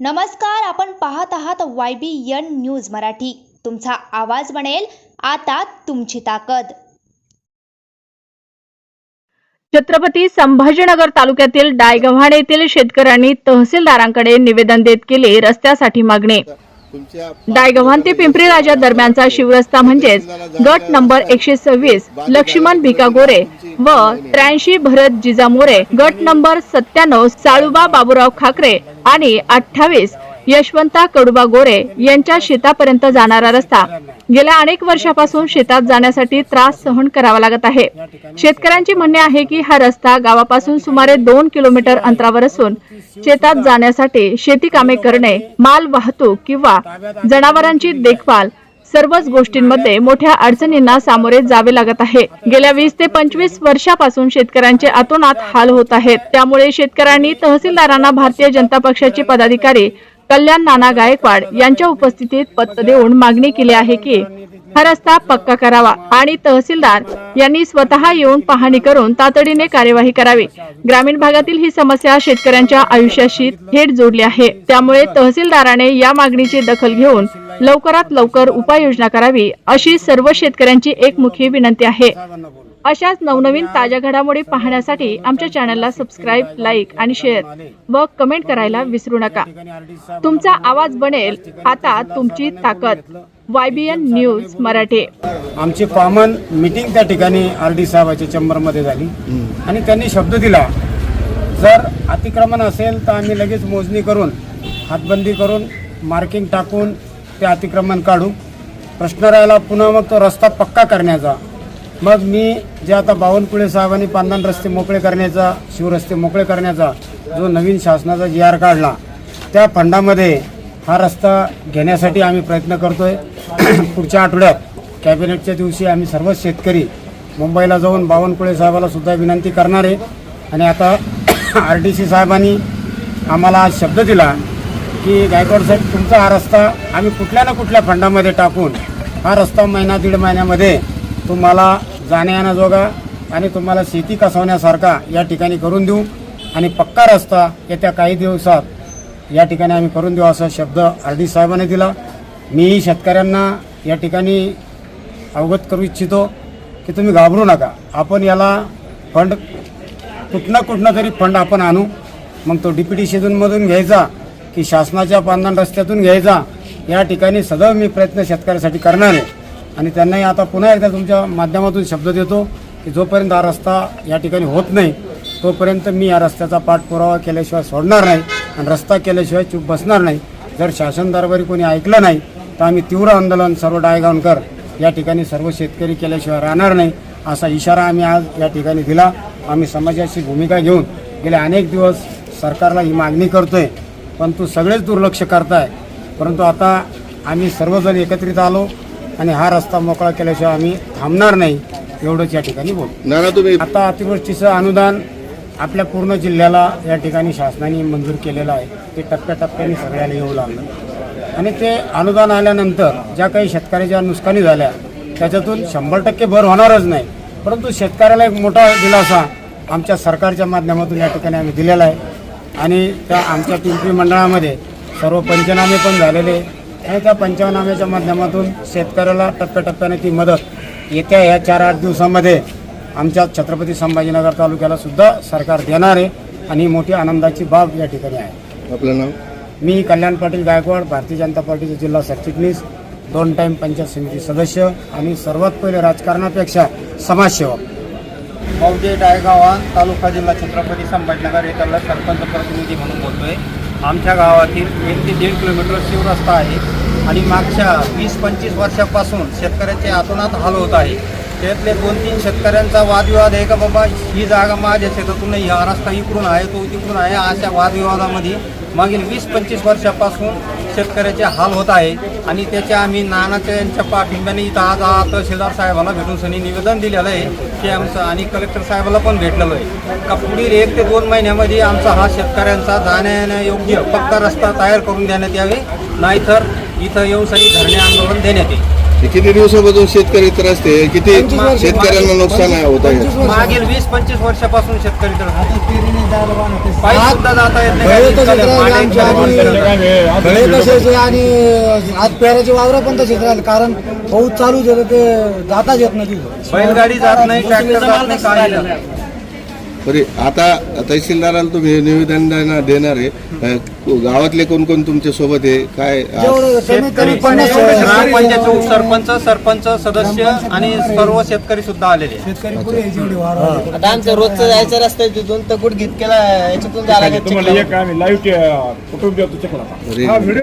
नमस्कार आपण पाहत आहात Y B N news Marathi. तुमचा आवाज बनेल आता तुमची ताकद. छत्रपती संभाजीनगर तालुक्यातील डायगव्हाण येथील शेतकऱ्यांनी तहसीलदारांकडे निवेदन देत केले रस्त्यासाठी मागणी. डायगव्हाण ते पिंपरी राजा दरम्यानचा शिवरस्ता म्हणजेच गट नंबर एकशे सव्वीस लक्ष्मण भिका गोरे व त्र्याऐंशी भरत जिजामोरे गट नंबर सत्त्याण्णव साळुबा बाबूराव खाकरे आणि अठ्ठावीस यशवंता कडुबा गोरे यांच्या शेतापर्यंत जाणारा रस्ता गेल्या अनेक वर्षापासून शेतात जाण्यासाठी त्रास सहन करावा लागत आहे. शेतकऱ्यांचे म्हणणे आहे की हा रस्ता गावापासून सुमारे दोन किलोमीटर अंतरावर असून शेतात जाण्यासाठी शेती कामे करणे माल वाहतूक किंवा जनावरांची देखभाल सर्वच गोष्टींमध्ये मोठ्या अडचणींना सामोरे जावे लागत आहे. गेल्या वीस ते पंचवीस वर्षापासून शेतकऱ्यांचे अतोनात हाल होत आहेत. त्यामुळे शेतकऱ्यांनी तहसीलदारांना भारतीय जनता पक्षाचे पदाधिकारी कल्याण नाना गायकवाड यांच्या उपस्थितीत पत्र देऊन मागणी केली आहे की हा रस्ता पक्का करावा आणि तहसीलदार यांनी स्वतः येऊन पाहणी करून तातडीने कार्यवाही करावी. ग्रामीण भागातील ही समस्या शेतकऱ्यांच्या आयुष्याशी थेट जोडली आहे. त्यामुळे तहसीलदाराने या मागणीची दखल घेऊन लवकरात लवकर उपाययोजना करावी अशी सर्व शेतकऱ्यांची एकमुखी विनंती आहे. अशाच नवनवीन ताज्या घडामोडी पाहण्यासाठी आमच्या चॅनलला सबस्क्राईब लाईक आणि शेअर व कमेंट करायला विसरू नका. तुमचा आवाज बनेल आता तुमची ताकद. YBN news Marathi. आमची कॉमन मीटिंग त्या ठिकाणी आर डी साहेबाच्या चेंबरमध्ये झाली. आणि त्यांनी शब्द दिला जर अतिक्रमण असेल तर आम्ही लगेच मोजणी करून हातबंदी करून मार्किंग टाकून ते अतिक्रमण काढू. प्रश्न राहिला पुन्हा मग तो रस्ता पक्का करण्याचा. मग मी जे आता बावनकुळे साहेबांनी पांदण रस्ते मोकळे करण्याचा शिवरस्ते मोकळे करण्याचा जो नवीन शासनाचा जी आर काढला त्या फंडामध्ये हा रस्ता घेण्यासाठी आम्ही प्रयत्न करतोय. पुढच्या आठवड्यात कॅबिनेटच्या दिवशी आम्ही सर्व शेतकरी मुंबईला जाऊन बावनकुळे साहेबाला सुद्धा विनंती करणार आहे. आणि आता आर टी सी साहेबांनी आम्हाला शब्द दिला की गायकवाड साहेब तुमचा हा रस्ता आम्ही कुठल्या ना कुठल्या फंडामध्ये टाकून हा रस्ता महिना दीड महिन्यामध्ये तुम्हाला जाण्यायेण्याजोगा आणि तुम्हाला शेती कसवण्यासारखा या ठिकाणी करून देऊ. आणि पक्का रस्ता येत्या काही दिवसात या ठिकाणी आम्ही करून देऊ असा शब्द आर डी साहेबांनी दिला. मीही शेतकऱ्यांना या ठिकाणी अवगत करू इच्छितो की तुम्ही घाबरू नका. आपण याला फंड कुठनं कुठनं तरी फंड आपण आणू. मग तो डी पी टी शेतूनमधून घ्यायचा की शासनाच्या पांधन रस्त्यातून घ्यायचा या ठिकाणी सदैव मी प्रयत्न शेतकऱ्यासाठी करणार आहे. आणि त्यांनाही आता पुन्हा एकदा तुमच्या माध्यमातून शब्द देतो की जोपर्यंत हा रस्ता या ठिकाणी होत नाही तोपर्यंत मी या रस्त्याचा पाठपुरावा केल्याशिवाय सोडणार नाही आणि रस्ता केल्याशिवाय चूप बसणार नाही. जर शासन दरबारी कोणी ऐकलं नाही तर आम्ही तीव्र आंदोलन सर्व डायगावकर या ठिकाणी सर्व शेतकरी केल्याशिवाय राहणार नाही असा इशारा आम्ही आज या ठिकाणी दिला. आम्ही समाजाची भूमिका घेऊन गेले अनेक दिवस सरकारला ही मागणी करतोय परंतु सगळेच दुर्लक्ष करताय. परंतु आता आम्ही सर्वजण एकत्रित आलो. आणि हा रस्ता मोकळा केल्याशिवाय आम्ही थांबणार नाही एवढंच या ठिकाणी बोल नाना तुम्ही आता अतिवृष्टीचं अनुदान आपल्या पूर्ण जिल्ह्याला या ठिकाणी शासनाने मंजूर केलेलं आहे. ते टप्प्याटप्प्याने सगळ्याला येऊ लागलं. आणि ते अनुदान आल्यानंतर ज्या काही शेतकऱ्याच्या नुकसानी झाल्या त्याच्यातून शंभर टक्के भर होणारच नाही. परंतु शेतकऱ्याला एक मोठा दिलासा आमच्या सरकारच्या माध्यमातून या ठिकाणी आम्ही दिलेला आहे. आणि त्या आमच्या पिंपरी मंडळामध्ये सर्व पंचनामे पण झालेले. आणि त्या पंचनाम्याच्या माध्यमातून शेतकऱ्याला टप्प्याटप्प्याने ती मदत येत्या या चार आठ दिवसामध्ये आमच्या छत्रपती संभाजीनगर तालुक्याला सुद्धा सरकार देणार आहे आणि मोठी आनंदाची बाब या ठिकाणी आहे. आपलं नाव? मी कल्याण पाटील गायकवाड भारतीय जनता पार्टीचे जिल्हा सरचिटणीस दोन टाईम पंचायत समिती सदस्य आणि सर्वात पहिले राजकारणापेक्षा समाजसेवक. मौजे डायगावान तालुका जिल्हा छत्रपती संभाजीनगर येथला सरपंच प्रतिनिधी म्हणून बोलतोय. आमच्या गावातील एक ते दीड किलोमीटर शिवरस्ता आहे. आणि मागच्या वीस पंचवीस वर्षापासून शेतकऱ्याचे आतोनात हाल होत आहे. त्यातले दोन तीन शेतकऱ्यांचा वादविवाद आहे का बाबा? ही जागा माझ्या शेतातून नाही हा रस्ता इकडून आहे तो तिकडून आहे अशा वादविवादामध्ये मागील वीस पंचवीस वर्षापासून शेतकऱ्याचे हाल होत आहे. आणि त्याचे आम्ही नानाच्या यांच्या पाठिंब्याने इथं आज तहसीलदार साहेबाला भेटून सनी निवेदन दिलेलं आहे की आमचं आणि कलेक्टर साहेबाला पण भेटलेलं आहे. का पुढील एक ते दोन महिन्यामध्ये आमचा हा शेतकऱ्यांचा जाण्यायोग्य पक्का रस्ता तयार करून देण्यात यावे? नाहीतर इथं येऊन सनी धरणे आंदोलन देण्यात येईल. किती दिवसापासून शेतकरी त्रस्त आहे? किती शेतकऱ्यांना नुकसान आहे होत आहे मागील वीस पंचवीस वर्षापासून शेतकरी तर पायी सुद्धा जाता येत नाही. गळे गाडी तसेच. गळे आणि आज पेराचे वावर पण तसेच राहिले. कारण पाऊस चालू झालं ते जाताच येत नाही तिथं. बैलगाडी जात नाही ट्रॅक्टर जात नाही काही नाही. बरे आता तहसीलदाराला तुम्ही निवेदन देणार देणार आहे. गावातले कोण कोण तुमच्यासोबत आहे? काय पन्नास ग्रामपंचायतचे उपसरपंच सरपंच सदस्य आणि सर्व शेतकरी सुद्धा आलेले. शेतकरी आता आमचं रोजचं जायचं रस्ता आहे तिथून तर गुड घेत केला याच्यातून जायला बरे